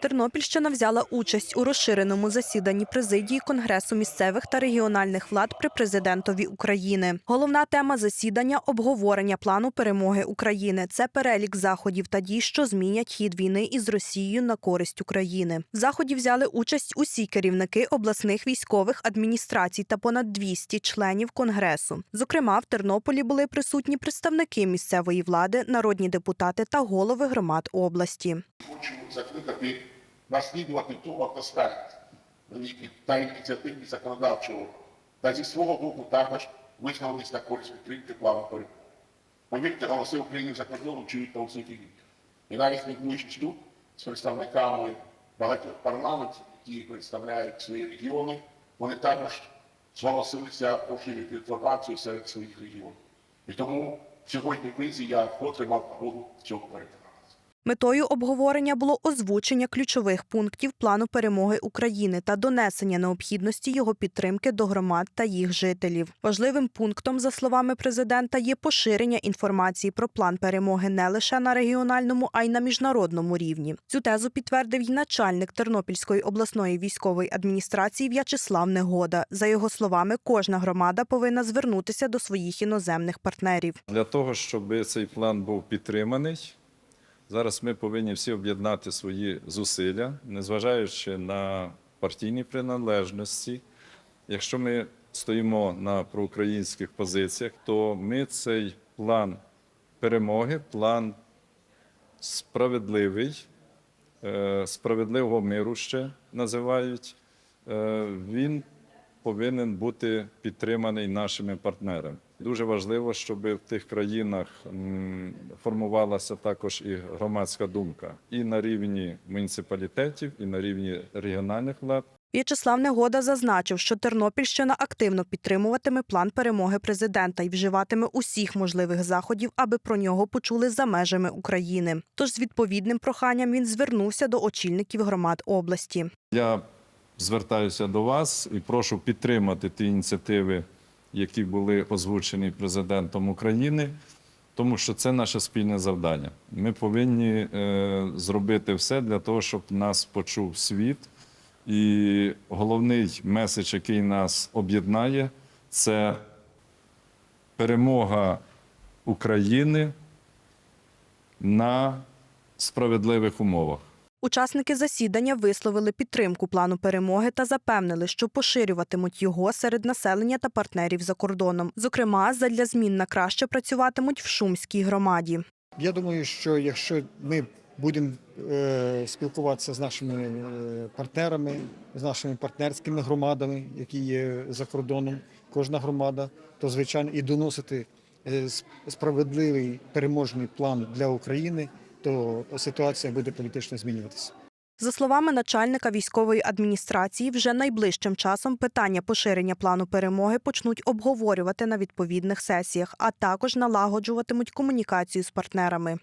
Тернопільщина взяла участь у розширеному засіданні президії Конгресу місцевих та регіональних влад при президентові України. Головна тема засідання обговорення плану перемоги України. Це перелік заходів та дій, що змінять хід війни із Росією на користь України. В заході взяли участь усі керівники обласних військових адміністрацій та понад 200 членів конгресу. Зокрема, в Тернополі були присутні представники місцевої влади, народні депутати та голови громад області. хочу закликати наслідувати ту атмосферу та ініціативі законодавчого та зі свого боку також висловились на користь підтримки плану перемоги. Повірте, голоси України за кордоном чують на рівнях. І навіть спілкуючись тут з представниками багатьох парламентів, які представляють свої регіони, вони також зголосилися поширити інформацію серед своїх регіонів. І тому сьогодні в кризі я вкотре мав нагоду з цього переконатися. Метою обговорення було озвучення ключових пунктів плану перемоги України та донесення необхідності його підтримки до громад та їх жителів. Важливим пунктом, за словами президента, є поширення інформації про план перемоги не лише на регіональному, а й на міжнародному рівні. Цю тезу підтвердив й начальник Тернопільської обласної військової адміністрації В'ячеслав Негода. За його словами, кожна громада повинна звернутися до своїх іноземних партнерів. Для того, щоб цей план був підтриманий, зараз ми повинні всі об'єднати свої зусилля, незважаючи на партійні приналежності. Якщо ми стоїмо на проукраїнських позиціях, то ми цей план перемоги, план справедливий, е, справедливого миру ще називають. е, Він повинен бути підтриманий нашими партнерами. Дуже важливо, щоб в тих країнах формувалася також і громадська думка і на рівні муніципалітетів, і на рівні регіональних влад. В'ячеслав Негода зазначив, що Тернопільщина активно підтримуватиме план перемоги президента і вживатиме усіх можливих заходів, аби про нього почули за межами України. Тож з відповідним проханням він звернувся до очільників громад області. Я звертаюся до вас і прошу підтримати ті ініціативи, які були озвучені президентом України, тому що це наше спільне завдання. Ми повинні е, зробити все для того, щоб нас почув світ. І головний меседж, який нас об'єднає, це перемога України на справедливих умовах. Учасники засідання висловили підтримку плану перемоги та запевнили, що поширюватимуть його серед населення та партнерів за кордоном. Зокрема, задля змін на краще працюватимуть в Шумській громаді. Я думаю, що якщо ми будемо е, спілкуватися з нашими е, партнерами, з нашими партнерськими громадами, які є за кордоном, кожна громада, то звичайно і доносити е, справедливий переможний план для України, то ситуація буде політично змінюватися. За словами начальника військової адміністрації, вже найближчим часом питання поширення плану перемоги почнуть обговорювати на відповідних сесіях, а також налагоджуватимуть комунікацію з партнерами.